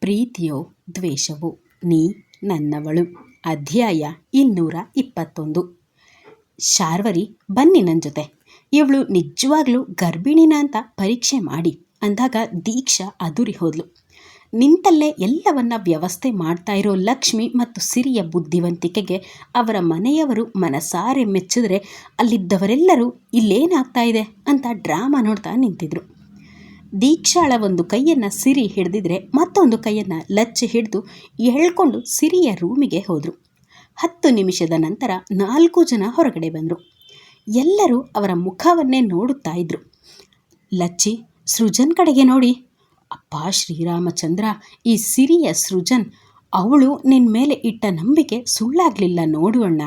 ಪ್ರೀತಿಯೋ ದ್ವೇಷವೋ ನೀ ನನ್ನವಳು. ಅಧ್ಯಾಯ ಇನ್ನೂರ ಇಪ್ಪತ್ತೊಂದು. ಶಾರ್ವರಿ, ಬನ್ನಿ ನನ್ನ ಜೊತೆ. ಇವಳು ನಿಜವಾಗ್ಲೂ ಗರ್ಭಿಣಿನ ಅಂತ ಪರೀಕ್ಷೆ ಮಾಡಿ ಅಂದಾಗ ದೀಕ್ಷಾ ಅದುರಿ ಹೋದ್ಲು. ನಿಂತಲ್ಲೇ ಎಲ್ಲವನ್ನ ವ್ಯವಸ್ಥೆ ಮಾಡ್ತಾ ಇರೋ ಲಕ್ಷ್ಮಿ ಮತ್ತು ಸಿರಿಯ ಬುದ್ಧಿವಂತಿಕೆಗೆ ಅವರ ಮನೆಯವರು ಮನಸಾರೆ ಮೆಚ್ಚಿದ್ರೆ ಅಲ್ಲಿದ್ದವರೆಲ್ಲರೂ ಇಲ್ಲೇನಾಗ್ತಾ ಇದೆ ಅಂತ ಡ್ರಾಮಾ ನೋಡ್ತಾ ನಿಂತಿದ್ರು. ದೀಕ್ಷಾಳ ಒಂದು ಕೈಯನ್ನು ಸಿರಿ ಹಿಡಿದಿದ್ರೆ ಮತ್ತೊಂದು ಕೈಯನ್ನು ಲಚ್ಚಿ ಹಿಡಿದು ಎಳ್ಕೊಂಡು ಸಿರಿಯ ರೂಮಿಗೆ ಹೋದರು. ಹತ್ತು ನಿಮಿಷದ ನಂತರ ನಾಲ್ಕು ಜನ ಹೊರಗಡೆ ಬಂದರು. ಎಲ್ಲರೂ ಅವರ ಮುಖವನ್ನೇ ನೋಡುತ್ತಾ ಇದ್ರು. ಲಚ್ಚಿ, ಸೃಜನ್ ಕಡೆಗೆ ನೋಡಿ. ಅಪ್ಪ ಶ್ರೀರಾಮಚಂದ್ರ, ಈ ಸಿರಿಯ ಸೃಜನ್, ಅವಳು ನಿನ್ನ ಮೇಲೆ ಇಟ್ಟ ನಂಬಿಕೆ ಸುಳ್ಳಾಗಲಿಲ್ಲ ನೋಡು ಅಣ್ಣ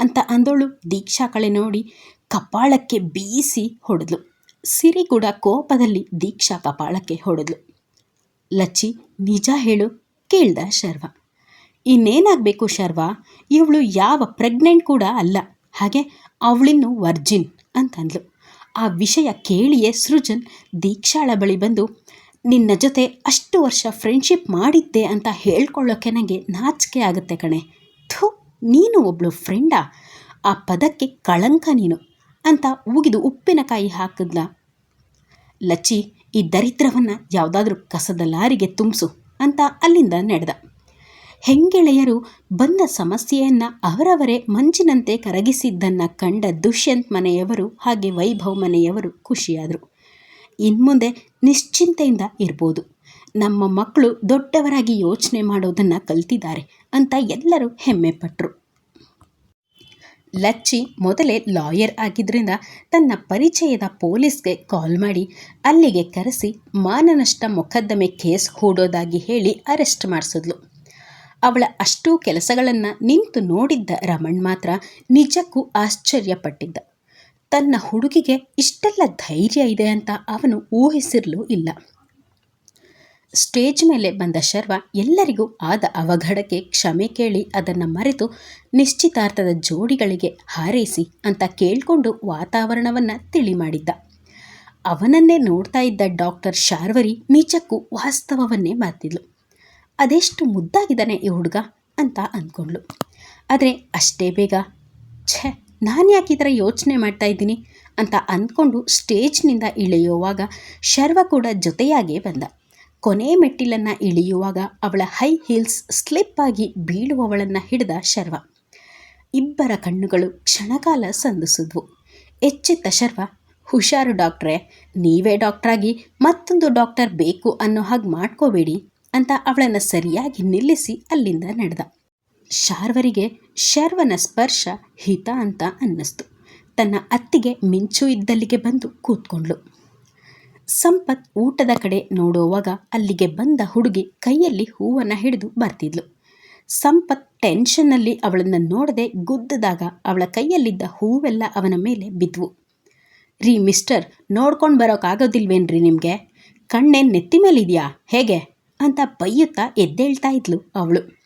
ಅಂತ ಅಂದೋಳು ದೀಕ್ಷಾ ಕಳೆ ನೋಡಿ. ಕಪಾಳಕ್ಕೆ ಬೀಸಿ ಹೊಡೆದ್ಲು. ಸಿರಿ ಕೂಡ ಕೋಪದಲ್ಲಿ ದೀಕ್ಷಾ ಕಪಾಳಕ್ಕೆ ಹೊಡೆದ್ಲು. ಲಚ್ಚಿ, ನಿಜ ಹೇಳು, ಕೇಳ್ದ ಶರ್ವ. ಇನ್ನೇನಾಗಬೇಕು ಶರ್ವ? ಇವಳು ಯಾವ ಪ್ರೆಗ್ನೆಂಟ್ ಕೂಡ ಅಲ್ಲ. ಹಾಗೆ ಅವಳಿನ್ನು ವರ್ಜಿನ್ ಅಂತಂದ್ಲು. ಆ ವಿಷಯ ಕೇಳಿಯೇ ಸೃಜನ್ ದೀಕ್ಷಾಳ ಬಳಿ ಬಂದು, ನಿನ್ನ ಜೊತೆ ಅಷ್ಟು ವರ್ಷ ಫ್ರೆಂಡ್ಶಿಪ್ ಮಾಡಿದ್ದೆ ಅಂತ ಹೇಳ್ಕೊಳ್ಳೋಕೆ ನನಗೆ ನಾಚಿಕೆ ಆಗುತ್ತೆ ಕಣೆ. ಥು, ನೀನು ಒಬ್ಳು ಫ್ರೆಂಡಾ ಆ ಪದಕ್ಕೆ ಕಳಂಕ ನೀನು. ಅಂತ ಉಗಿದು ಉಪ್ಪಿನಕಾಯಿ ಹಾಕಿದ್ಲ. ಲಚ್ಚಿ, ಈ ದರಿದ್ರವನ್ನು ಯಾವುದಾದ್ರೂ ಕಸದ ಲಾರಿಗೆ ತುಂಬಿಸು ಅಂತ ಅಲ್ಲಿಂದ ನಡೆದ. ಹೆಂಗೆಳೆಯರು ಬಂದ ಸಮಸ್ಯೆಯನ್ನು ಅವರವರೇ ಮಂಜಿನಂತೆ ಕರಗಿಸಿದ್ದನ್ನು ಕಂಡ ದುಷ್ಯಂತ್ ಮನೆಯವರು ಹಾಗೆ ವೈಭವ್ ಮನೆಯವರು ಖುಷಿಯಾದರು. ಇನ್ಮುಂದೆ ನಿಶ್ಚಿಂತೆಯಿಂದ ಇರ್ಬೋದು. ನಮ್ಮ ಮಕ್ಕಳು ದೊಡ್ಡವರಾಗಿ ಯೋಚನೆ ಮಾಡೋದನ್ನು ಕಲ್ತಿದ್ದಾರೆ ಅಂತ ಎಲ್ಲರೂ ಹೆಮ್ಮೆಪಟ್ಟರು ಲಚ್ಚಿ ಮೊದಲೇ ಲಾಯರ್ ಆಗಿದ್ದರಿಂದ ತನ್ನ ಪರಿಚಯದ ಪೊಲೀಸ್ಗೆ ಕಾಲ್ ಮಾಡಿ, ಅಲ್ಲಿಗೆ ಕರೆಸಿ ಮಾನನಷ್ಟ ಮೊಕದ್ದಮೆ ಕೇಸ್ ಹೂಡೋದಾಗಿ ಹೇಳಿ ಅರೆಸ್ಟ್ ಮಾಡಿಸಿದ್ಲು. ಅವಳ ಅಷ್ಟೂ ಕೆಲಸಗಳನ್ನು ನಿಂತು ನೋಡಿದ್ದ ರಮಣ್ ಮಾತ್ರ ನಿಜಕ್ಕೂ ಆಶ್ಚರ್ಯಪಟ್ಟಿದ್ದ. ತನ್ನ ಹುಡುಗಿಗೆ ಇಷ್ಟೆಲ್ಲ ಧೈರ್ಯ ಇದೆ ಅಂತ ಅವನು ಊಹಿಸಿರಲೂ ಇಲ್ಲ. ಸ್ಟೇಜ್ ಮೇಲೆ ಬಂದ ಶರ್ವ ಎಲ್ಲರಿಗೂ ಆದ ಅವಘಡಕ್ಕೆ ಕ್ಷಮೆ ಕೇಳಿ ಅದನ್ನು ಮರೆತು ನಿಶ್ಚಿತಾರ್ಥದ ಜೋಡಿಗಳಿಗೆ ಹಾರೈಸಿ ಅಂತ ಕೇಳಿಕೊಂಡು ವಾತಾವರಣವನ್ನು ತಿಳಿ ಮಾಡಿದ್ದ ಅವನನ್ನೇ ನೋಡ್ತಾ ಇದ್ದ ಡಾಕ್ಟರ್ ಶಾರ್ವರಿ ನಿಜಕ್ಕೂ ವಾಸ್ತವವನ್ನೇ ಮಾತಿದ್ಲು ಅದೆಷ್ಟು ಮುದ್ದಾಗಿದ್ದಾನೆ ಈ ಹುಡುಗ ಅಂತ ಅಂದ್ಕೊಂಡ್ಳು. ಆದರೆ ಅಷ್ಟೇ ಬೇಗ, ಛೆ, ನಾನು ಯಾಕೆ ಈ ಯೋಚನೆ ಮಾಡ್ತಾ ಇದ್ದೀನಿ ಅಂತ ಅಂದ್ಕೊಂಡು ಸ್ಟೇಜ್ನಿಂದ ಇಳಿಯುವಾಗ ಶರ್ವ ಕೂಡ ಜೊತೆಯಾಗೇ ಬಂದ. ಕೊನೆ ಮೆಟ್ಟಿಲನ್ನು ಇಳಿಯುವಾಗ ಅವಳ ಹೈ ಹೀಲ್ಸ್ ಸ್ಲಿಪ್ ಆಗಿ ಬೀಳುವವಳನ್ನು ಹಿಡಿದ ಶರ್ವ. ಇಬ್ಬರ ಕಣ್ಣುಗಳು ಕ್ಷಣಕಾಲ ಸಂದಿಸಿದ್ವು. ಎಚ್ಚೆತ್ತ ಶರ್ವ, ಹುಷಾರು ಡಾಕ್ಟ್ರೇ, ನೀವೇ ಡಾಕ್ಟ್ರಾಗಿ ಮತ್ತೊಂದು ಡಾಕ್ಟರ್ ಬೇಕು ಅನ್ನೋ ಹಾಗೆ ಮಾಡ್ಕೋಬೇಡಿ ಅಂತ ಅವಳನ್ನು ಸರಿಯಾಗಿ ನಿಲ್ಲಿಸಿ ಅಲ್ಲಿಂದ ನಡೆದ. ಶಾರ್ವರಿಗೆ ಶರ್ವನ ಸ್ಪರ್ಶ ಹಿತ ಅಂತ ಅನ್ನಿಸ್ತು. ತನ್ನ ಅತ್ತಿಗೆ ಮಿಂಚು ಇದ್ದಲ್ಲಿಗೆ ಬಂದು ಕೂತ್ಕೊಂಡ್ಳು. ಸಂಪತ್ ಊಟದ ಕಡೆ ನೋಡುವಾಗ ಅಲ್ಲಿಗೆ ಬಂದ ಹುಡುಗಿ ಕೈಯಲ್ಲಿ ಹೂವನ್ನು ಹಿಡಿದು ಬರ್ತಿದ್ಲು. ಸಂಪತ್ ಟೆನ್ಷನ್ನಲ್ಲಿ ಅವಳನ್ನು ನೋಡದೆ ಗುದ್ದದಾಗ ಅವಳ ಕೈಯಲ್ಲಿದ್ದ ಹೂವೆಲ್ಲ ಅವನ ಮೇಲೆ ಬಿದ್ವು. ರೀ ಮಿಸ್ಟರ್, ನೋಡ್ಕೊಂಡು ಬರೋಕ್ಕಾಗೋದಿಲ್ವೇನ್ರಿ ನಿಮಗೆ? ಕಣ್ಣೇನು ನೆತ್ತಿ ಮೇಲಿದೆಯಾ? ಹೇಗೆ? ಅಂತ ಬೈಯುತ್ತಾ ಎದ್ದೇಳ್ತಾ ಇದ್ಲು ಅವಳು.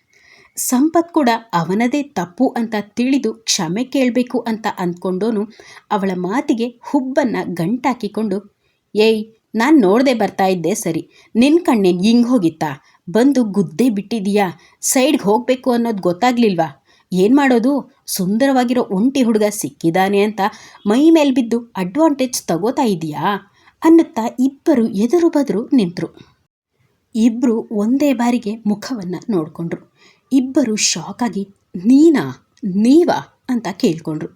ಸಂಪತ್ ಕೂಡ ಅವನದೇ ತಪ್ಪು ಅಂತ ತಿಳಿದು ಕ್ಷಮೆ ಕೇಳಬೇಕು ಅಂತ ಅಂದ್ಕೊಂಡೋನು ಅವಳ ಮಾತಿಗೆ ಹುಬ್ಬನ್ನು ಗಂಟಾಕಿಕೊಂಡು ಏಯ್, ನಾನು ನೋಡದೆ ಬರ್ತಾ ಇದ್ದೆ ಸರಿ. ನಿನ್ನ ಕಣ್ಣೇನು ಹಿಂಗೆ ಹೋಗಿತ್ತಾ? ಬಂದು ಗುದ್ದೆ ಬಿಟ್ಟಿದೀಯಾ? ಸೈಡ್ಗೆ ಹೋಗಬೇಕು ಅನ್ನೋದು ಗೊತ್ತಾಗ್ಲಿಲ್ವಾ? ಏನು ಮಾಡೋದು? ಸುಂದರವಾಗಿರೋ ಒಂಟಿ ಹುಡುಗ ಸಿಕ್ಕಿದಾನೆ ಅಂತ ಮೈ ಮೇಲೆ ಬಿದ್ದು ಅಡ್ವಾಂಟೇಜ್ ತಗೋತಾ ಇದೀಯಾ? ಅನ್ನುತ್ತಾ ಇಬ್ಬರು ಎದುರು ಬದರು ನಿಂತರು. ಇಬ್ಬರು ಒಂದೇ ಬಾರಿಗೆ ಮುಖವನ್ನು ನೋಡಿಕೊಂಡ್ರು. ಇಬ್ಬರು ಶಾಕಾಗಿ ನೀನಾ? ನೀವಾ? ಅಂತ ಕೇಳಿಕೊಂಡ್ರು.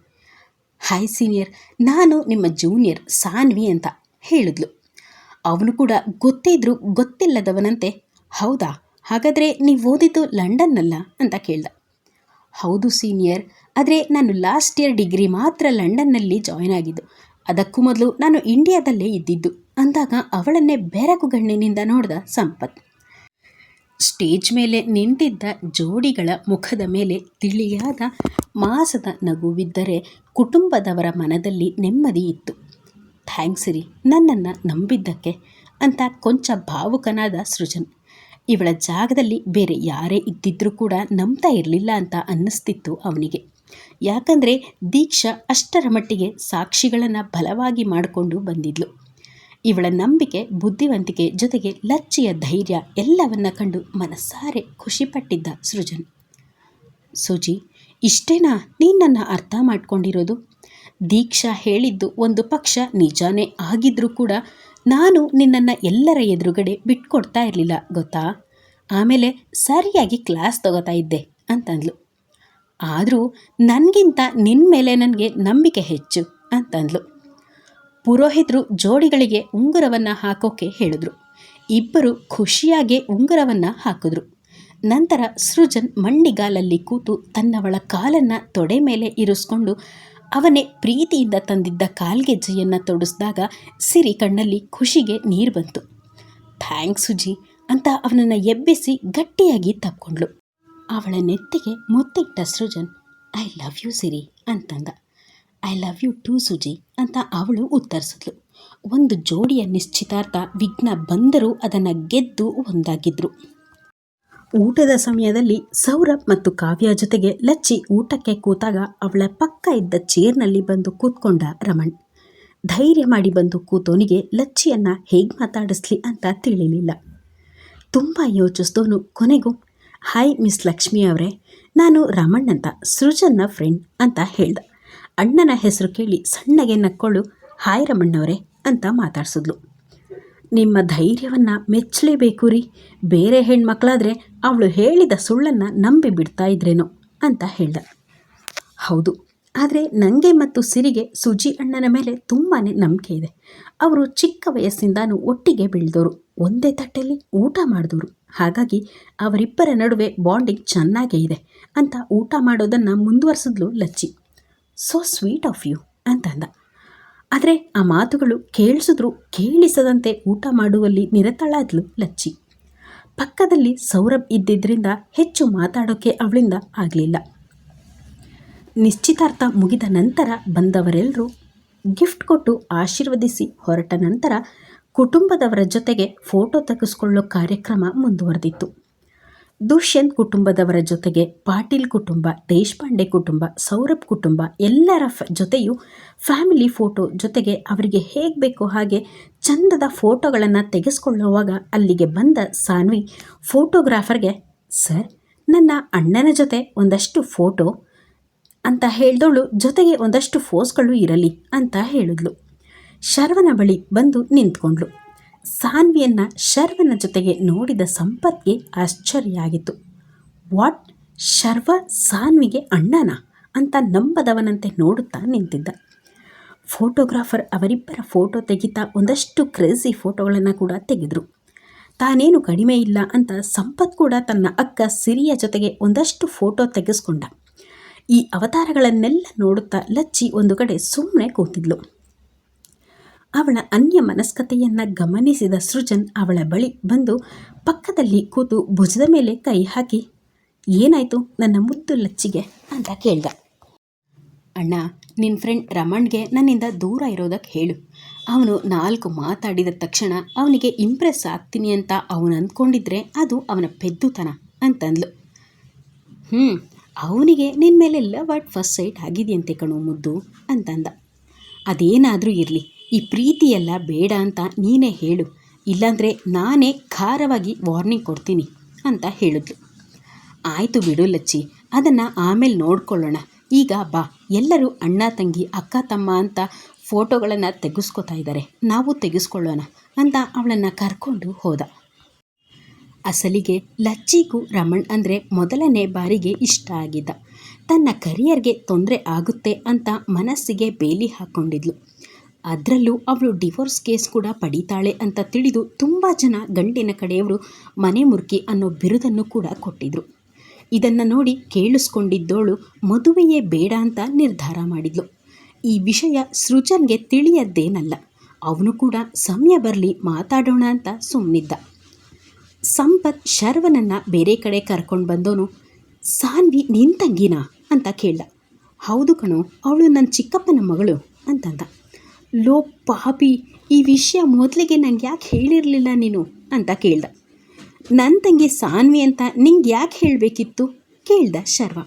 ಹಾಯ್ ಸೀನಿಯರ್, ನಾನು ನಿಮ್ಮ ಜೂನಿಯರ್ ಸಾನ್ವಿ ಅಂತ ಹೇಳಿದ್ಲು. ಅವನು ಕೂಡ ಗೊತ್ತಿದ್ರು ಗೊತ್ತಿಲ್ಲದವನಂತೆ, ಹೌದಾ? ಹಾಗಾದರೆ ನೀವು ಓದಿದ್ದು ಲಂಡನ್ನಲ್ಲ? ಅಂತ ಕೇಳ್ದ. ಹೌದು ಸೀನಿಯರ್, ಆದರೆ ನಾನು ಲಾಸ್ಟ್ ಇಯರ್ ಡಿಗ್ರಿ ಮಾತ್ರ ಲಂಡನ್ನಲ್ಲಿ ಜಾಯ್ನ್ ಆಗಿದ್ದು. ಅದಕ್ಕೂ ಮೊದಲು ನಾನು ಇಂಡಿಯಾದಲ್ಲೇ ಇದ್ದಿದ್ದು. ಅಂದಾಗ ಅವಳನ್ನೇ ಬೆರಗುಗಣ್ಣಿನಿಂದ ನೋಡಿದ ಸಂಪತ್. ಸ್ಟೇಜ್ ಮೇಲೆ ನಿಂತಿದ್ದ ಜೋಡಿಗಳ ಮುಖದ ಮೇಲೆ ತಿಳಿಯಾದ ಮಾಸದ ನಗುವಿದ್ದರೆ ಕುಟುಂಬದವರ ಮನದಲ್ಲಿ ನೆಮ್ಮದಿ ಇತ್ತು. ಥ್ಯಾಂಕ್ಸ್ ರೀ, ನನ್ನನ್ನು ನಂಬಿದ್ದಕ್ಕೆ ಅಂತ ಕೊಂಚ ಭಾವುಕನಾದ ಸೃಜನ್. ಇವಳ ಜಾಗದಲ್ಲಿ ಬೇರೆ ಯಾರೇ ಇದ್ದಿದ್ರೂ ಕೂಡ ನಂಬ್ತಾ ಇರಲಿಲ್ಲ ಅಂತ ಅನ್ನಿಸ್ತಿತ್ತು ಅವನಿಗೆ. ಯಾಕಂದರೆ ದೀಕ್ಷಾ ಅಷ್ಟರ ಮಟ್ಟಿಗೆ ಸಾಕ್ಷಿಗಳನ್ನು ಬಲವಾಗಿ ಮಾಡಿಕೊಂಡು ಬಂದಿದ್ಲು. ಇವಳ ನಂಬಿಕೆ, ಬುದ್ಧಿವಂತಿಕೆ ಜೊತೆಗೆ ಲಚ್ಚಿಯ ಧೈರ್ಯ ಎಲ್ಲವನ್ನ ಕಂಡು ಮನಸಾರೆ ಖುಷಿಪಟ್ಟಿದ್ದ ಸೃಜನ್. ಸೂಜಿ, ಇಷ್ಟೇನಾ ನೀನನ್ನು ಅರ್ಥ ಮಾಡ್ಕೊಂಡಿರೋದು? ದೀಕ್ಷಾ ಹೇಳಿದ್ದು ಒಂದು ಪಕ್ಷ ನಿಜಾನೇ ಆಗಿದ್ರೂ ಕೂಡ ನಾನು ನಿನ್ನನ್ನು ಎಲ್ಲರ ಎದುರುಗಡೆ ಬಿಟ್ಕೊಡ್ತಾ ಇರಲಿಲ್ಲ, ಗೊತ್ತಾ? ಆಮೇಲೆ ಸರಿಯಾಗಿ ಕ್ಲಾಸ್ ತಗೋತಾ ಇದ್ದೆ ಅಂತಂದ್ಲು. ಆದರೂ ನನಗಿಂತ ನಿನ್ನ ಮೇಲೆ ನನಗೆ ನಂಬಿಕೆ ಹೆಚ್ಚು ಅಂತಂದ್ಲು. ಪುರೋಹಿತರು ಜೋಡಿಗಳಿಗೆ ಉಂಗುರವನ್ನು ಹಾಕೋಕೆ ಹೇಳಿದ್ರು. ಇಬ್ಬರು ಖುಷಿಯಾಗೆ ಉಂಗುರವನ್ನು ಹಾಕಿದ್ರು. ನಂತರ ಸೃಜನ್ ಮಂಡಿಗಾಲಲ್ಲಿ ಕೂತು ತನ್ನವಳ ಕಾಲನ್ನು ತೊಡೆ ಮೇಲೆ ಇರಿಸ್ಕೊಂಡು ಅವನೇ ಪ್ರೀತಿಯಿಂದ ತಂದಿದ್ದ ಕಾಲ್ಗೆಜ್ಜೆಯನ್ನು ತೊಡಿಸಿದಾಗ ಸಿರಿ ಕಣ್ಣಲ್ಲಿ ಖುಷಿಗೆ ನೀರು ಬಂತು. ಥ್ಯಾಂಕ್ಸ್ ಸುಜಿ ಅಂತ ಅವನನ್ನು ಎಬ್ಬಿಸಿ ಗಟ್ಟಿಯಾಗಿ ತಪ್ಕೊಂಡ್ಳು. ಅವಳ ನೆತ್ತಿಗೆ ಮುತ್ತಿಟ್ಟ Srujan, I love you Siri ಅಂತಂದ. I love you too Suji ಅಂತ ಅವಳು ಉತ್ತರಿಸಿದ್ಲು. ಒಂದು ಜೋಡಿಯ ನಿಶ್ಚಿತಾರ್ಥ ವಿಘ್ನ ಬಂದರೂ ಅದನ್ನು ಗೆದ್ದು ಒಂದಾಗಿದ್ರು. ಊಟದ ಸಮಯದಲ್ಲಿ ಸೌರಭ್ ಮತ್ತು ಕಾವ್ಯ ಜೊತೆಗೆ ಲಚ್ಚಿ ಊಟಕ್ಕೆ ಕೂತಾಗ ಅವಳ ಪಕ್ಕ ಇದ್ದ ಚೇರ್ನಲ್ಲಿ ಬಂದು ಕೂತ್ಕೊಂಡ ರಮಣ್. ಧೈರ್ಯ ಮಾಡಿ ಬಂದು ಕೂತೋನಿಗೆ ಲಚ್ಚಿಯನ್ನ ಹೇಗೆ ಮಾತಾಡಿಸ್ಲಿ ಅಂತ ತಿಳಿಲಿಲ್ಲ. ತುಂಬ ಯೋಚಿಸಿದವನು ಕೊನೆಗೂ, ಹಾಯ್ ಮಿಸ್ ಲಕ್ಷ್ಮಿ ಅವರೇ, ನಾನು ರಮಣ್ ಅಂತ, ಸೃಜನ್ನ ಫ್ರೆಂಡ್ ಅಂತ ಹೇಳ್ದ. ಅಣ್ಣನ ಹೆಸರು ಕೇಳಿ ಸಣ್ಣಗೆ ನಕ್ಕೊಳ್ಳು ಹಾಯ್ ರಮಣ್ಣವರೇ ಅಂತ ಮಾತಾಡ್ಸಿದ್ಲು. ನಿಮ್ಮ ಧೈರ್ಯವನ್ನು ಮೆಚ್ಚಲೇಬೇಕು ರೀ. ಬೇರೆ ಹೆಣ್ಮಕ್ಳಾದರೆ ಅವಳು ಹೇಳಿದ ಸುಳ್ಳನ್ನು ನಂಬಿ ಬಿಡ್ತಾ ಇದ್ರೇನೋ ಅಂತ ಹೇಳ್ದ. ಹೌದು, ಆದರೆ ನನಗೆ ಮತ್ತು ಸಿರಿಗೆ ಸುಜಿ ಅಣ್ಣನ ಮೇಲೆ ತುಂಬಾ ನಂಬಿಕೆ ಇದೆ. ಅವರು ಚಿಕ್ಕ ವಯಸ್ಸಿಂದಾನು ಒಟ್ಟಿಗೆ ಬೆಳೆದವರು ಒಂದೇ ತಟ್ಟೆಯಲ್ಲಿ ಊಟ ಮಾಡಿದವರು ಹಾಗಾಗಿ ಅವರಿಬ್ಬರ ನಡುವೆ ಬಾಂಡಿಂಗ್ ಚೆನ್ನಾಗೇ ಇದೆ ಅಂತ ಊಟ ಮಾಡೋದನ್ನು ಮುಂದುವರಿಸಿದ್ಲು Lacchi. So sweet of you ಅಂತಂದ ಆದರೆ ಆ ಮಾತುಗಳು ಕೇಳಿಸಿದ್ರು, ಕೇಳಿಸದಂತೆ ಊಟ ಮಾಡುವಲ್ಲಿ ನಿರತಳಾದ್ಲು ಲಚ್ಚಿ. ಪಕ್ಕದಲ್ಲಿ ಸೌರಭ್ ಇದ್ದಿದ್ದರಿಂದ ಹೆಚ್ಚು ಮಾತಾಡೋಕ್ಕೆ ಅವಳಿಂದ ಆಗಲಿಲ್ಲ. ನಿಶ್ಚಿತಾರ್ಥ ಮುಗಿದ ನಂತರ ಬಂದವರೆಲ್ಲರೂ ಗಿಫ್ಟ್ ಕೊಟ್ಟು ಆಶೀರ್ವದಿಸಿ ಹೊರಟ ನಂತರ ಕುಟುಂಬದವರ ಜೊತೆಗೆ ಫೋಟೋ ತೆಗೆಸ್ಕೊಳ್ಳೋ ಕಾರ್ಯಕ್ರಮ ಮುಂದುವರೆದಿತ್ತು. ದುಷ್ಯಂತ್ ಕುಟುಂಬದವರ ಜೊತೆಗೆ ಪಾಟೀಲ್ ಕುಟುಂಬ, ದೇಶಪಾಂಡೆ ಕುಟುಂಬ, ಸೌರಭ್ ಕುಟುಂಬ ಎಲ್ಲರ ಫ, ಜೊತೆಯೂ ಫ್ಯಾಮಿಲಿ ಫೋಟೋ ಜೊತೆಗೆ ಅವರಿಗೆ ಹೇಗೆ ಬೇಕೋ ಹಾಗೆ ಚಂದದ ಫೋಟೋಗಳನ್ನು ತೆಗೆಸ್ಕೊಳ್ಳುವಾಗ ಅಲ್ಲಿಗೆ ಬಂದ ಸಾನ್ವಿ ಫೋಟೋಗ್ರಾಫರ್ಗೆ, ಸರ್, ನನ್ನ ಅಣ್ಣನ ಜೊತೆ ಒಂದಷ್ಟು ಫೋಟೋ ಅಂತ ಹೇಳಿದವಳು ಜೊತೆಗೆ ಒಂದಷ್ಟು ಫೋಸ್ಗಳು ಇರಲಿ ಅಂತ ಹೇಳಿದ್ಲು. ಶರವನ ಬಳಿ ಬಂದು ನಿಂತ್ಕೊಂಡ್ಳು. ಸಾನ್ವಿಯನ್ನು ಶರ್ವನ ಜೊತೆಗೆ ನೋಡಿದ ಸಂಪತ್ಗೆ ಆಶ್ಚರ್ಯ ಆಗಿತ್ತು ವಾಟ್? ಶರ್ವ ಸಾನ್ವಿಗೆ ಅಣ್ಣನ? ಅಂತ ನಂಬದವನಂತೆ ನೋಡುತ್ತಾ ನಿಂತಿದ್ದ. ಫೋಟೋಗ್ರಾಫರ್ ಅವರಿಬ್ಬರ ಫೋಟೋ ತೆಗಿತಾ ಒಂದಷ್ಟು ಕ್ರೇಜಿ ಫೋಟೋಗಳನ್ನು ಕೂಡ ತೆಗೆದರು. ತಾನೇನು ಕಡಿಮೆ ಇಲ್ಲ ಅಂತ ಸಂಪತ್ ಕೂಡ ತನ್ನ ಅಕ್ಕ ಸಿರಿಯ ಜೊತೆಗೆ ಒಂದಷ್ಟು ಫೋಟೋ ತೆಗೆಸ್ಕೊಂಡ. ಈ ಅವತಾರಗಳನ್ನೆಲ್ಲ ನೋಡುತ್ತಾ ಲಚ್ಚಿ ಒಂದು ಕಡೆ ಸುಮ್ಮನೆ ಕೂತಿದ್ಲು. ಅವಳ ಅನ್ಯ ಮನಸ್ಕತೆಯನ್ನು ಗಮನಿಸಿದ ಸೃಜನ್ ಅವಳ ಬಳಿ ಬಂದು ಪಕ್ಕದಲ್ಲಿ ಕೂತು ಭುಜದ ಮೇಲೆ ಕೈ ಹಾಕಿ, ಏನಾಯಿತು ನನ್ನ ಮುದ್ದು ಲಚ್ಚಿಗೆ? ಅಂತ ಕೇಳ್ದ. ಅಣ್ಣ ನಿನ್ನ ಫ್ರೆಂಡ್ ರಮಣ್ಗೆ ನನ್ನಿಂದ ದೂರ ಇರೋದಕ್ಕೆ ಹೇಳು. ಅವನು ನಾಲ್ಕು ಮಾತಾಡಿದ ತಕ್ಷಣ ಅವನಿಗೆ ಇಂಪ್ರೆಸ್ ಆಗ್ತೀನಿ ಅಂತ ಅವನು ಅಂದ್ಕೊಂಡಿದ್ರೆ ಅದು ಅವನ ಪೆದ್ದುತನ ಅಂತಂದ್ಲು. ಹ್ಞೂ ಅವನಿಗೆ ನಿನ್ನ ಮೇಲೆ ಲವ್ ಅಟ್ ಫಸ್ಟ್ ಸೈಟ್ ಆಗಿದೆಯಂತೆ ಕಣು ಮುದ್ದು ಅಂತಂದ. ಅದೇನಾದರೂ ಇರಲಿ ಈ ಪ್ರೀತಿಯೆಲ್ಲ ಬೇಡ ಅಂತ ನೀನೇ ಹೇಳು. ಇಲ್ಲಾಂದರೆ ನಾನೇ ಖಾರವಾಗಿ ವಾರ್ನಿಂಗ್ ಕೊಡ್ತೀನಿ ಅಂತ ಹೇಳಿದ್ಲು. ಆಯಿತು ಬಿಡು ಲಚ್ಚಿ, ಅದನ್ನು ಆಮೇಲೆ ನೋಡ್ಕೊಳ್ಳೋಣ. ಈಗ ಬಾ, ಎಲ್ಲರೂ ಅಣ್ಣ, ತಂಗಿ, ಅಕ್ಕ, ತಮ್ಮ ಅಂತ ಫೋಟೋಗಳನ್ನು ತೆಗೆಸ್ಕೊತಾ ಇದ್ದಾರೆ ನಾವು ತೆಗೆಸ್ಕೊಳ್ಳೋಣ ಅಂತ ಅವಳನ್ನು ಕರ್ಕೊಂಡು ಹೋದ. ಅಸಲಿಗೆ ಲಚ್ಚಿಗೂ ರಮಣ್ ಅಂದರೆ ಮೊದಲನೇ ಬಾರಿಗೆ ಇಷ್ಟ ಆಗಿದ್ದ. ತನ್ನ ಕರಿಯರ್ಗೆ ತೊಂದರೆ ಆಗುತ್ತೆ ಅಂತ ಮನಸ್ಸಿಗೆ ಬೇಲಿ ಹಾಕ್ಕೊಂಡಿದ್ಲು ಅದರಲ್ಲೂ ಅವಳು ಡಿವೋರ್ಸ್ ಕೇಸ್ ಕೂಡ ಪಡೀತಾಳೆ ಅಂತ ತಿಳಿದು ತುಂಬ ಜನ ಗಂಡಿನ ಕಡೆಯವರು ಮನೆ ಮುರುಕಿ ಅನ್ನೋ ಬಿರುದನ್ನು ಕೂಡ ಕೊಟ್ಟಿದ್ರು. ಇದನ್ನು ನೋಡಿ ಕೇಳಿಸ್ಕೊಂಡಿದ್ದೋಳು ಮದುವೆಯೇ ಬೇಡ ಅಂತ ನಿರ್ಧಾರ ಮಾಡಿದ್ಲು. ಈ ವಿಷಯ ಸೃಜನ್ಗೆ ತಿಳಿಯದ್ದೇನಲ್ಲ. ಅವನು ಕೂಡ ಸಮಯ ಬರಲಿ ಮಾತಾಡೋಣ ಅಂತ ಸುಮ್ಮನಿದ್ದ ಸಂಪತ್ ಶರ್ವನನ್ನು ಬೇರೆ ಕಡೆ ಕರ್ಕೊಂಡು ಬಂದೋನು, ಸಾನ್ವಿ, ನಿನ್ ತಂಗಿನಾ? ಅಂತ ಕೇಳ್ದ. ಹೌದು ಕಣೋ, ಅವಳು ನನ್ನ ಚಿಕ್ಕಪ್ಪನ ಮಗಳು ಅಂತಂದ. ಲೋ ಪಾಪಿ, ಈ ವಿಷಯ ಮೊದಲಿಗೆ ನಂಗೆ ಯಾಕೆ ಹೇಳಿರಲಿಲ್ಲ ನೀನು? ಅಂತ ಕೇಳ್ದ. ನನ್ನ ತಂಗಿ ಸಾನ್ವಿ ಅಂತ ನಿಂಗೆ ಯಾಕೆ ಹೇಳಬೇಕಿತ್ತು? ಕೇಳ್ದ ಶರ್ವ.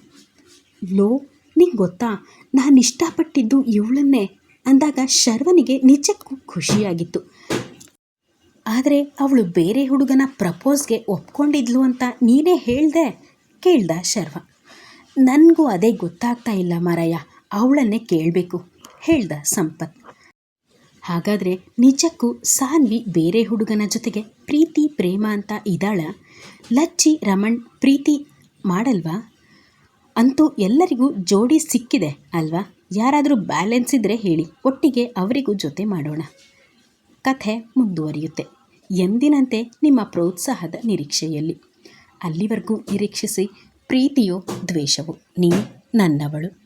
ಲೋ, ನಿಂಗೆ ಗೊತ್ತಾ? ನಾನು ಇಷ್ಟಪಟ್ಟಿದ್ದು ಇವಳನ್ನೇ ಅಂದಾಗ ಶರ್ವನಿಗೆ ನಿಜಕ್ಕೂ ಖುಷಿಯಾಗಿತ್ತು. ಆದರೆ ಅವಳು ಬೇರೆ ಹುಡುಗನ ಪ್ರಪೋಸ್ಗೆ ಒಪ್ಕೊಂಡಿದ್ಲು ಅಂತ ನೀನೇ ಹೇಳ್ದೆ? ಕೇಳ್ದ ಶರ್ವ. ನನಗೂ ಅದೇ ಗೊತ್ತಾಗ್ತಾ ಇಲ್ಲ ಮಾರಾಯ, ಅವಳನ್ನೇ ಕೇಳಬೇಕು, ಹೇಳ್ದ ಸಂಪತ್. ಹಾಗಾದರೆ ನಿಜಕ್ಕೂ ಸಾನ್ವಿ ಬೇರೆ ಹುಡುಗನ ಜೊತೆಗೆ ಪ್ರೀತಿ, ಪ್ರೇಮ ಅಂತ ಇದ್ದಾಳ? ಲಚ್ಚಿ, ರಮಣ್, ಪ್ರೀತಿ ಮಾಡಲ್ವಾ? ಅಂತೂ ಎಲ್ಲರಿಗೂ ಜೋಡಿ ಸಿಕ್ಕಿದೆ ಅಲ್ವಾ? ಯಾರಾದರೂ ಬ್ಯಾಲೆನ್ಸ್ ಇದ್ದರೆ ಹೇಳಿ, ಒಟ್ಟಿಗೆ ಅವರಿಗೂ ಜೊತೆ ಮಾಡೋಣ. ಕಥೆ ಮುಂದುವರಿಯುತ್ತೆ. ಎಂದಿನಂತೆ ನಿಮ್ಮ ಪ್ರೋತ್ಸಾಹದ ನಿರೀಕ್ಷೆಯಲ್ಲಿ. ಅಲ್ಲಿವರೆಗೂ ನಿರೀಕ್ಷಿಸಿ, ಪ್ರೀತಿಯೋ ದ್ವೇಷವೋ ನೀ ನನ್ನವಳು.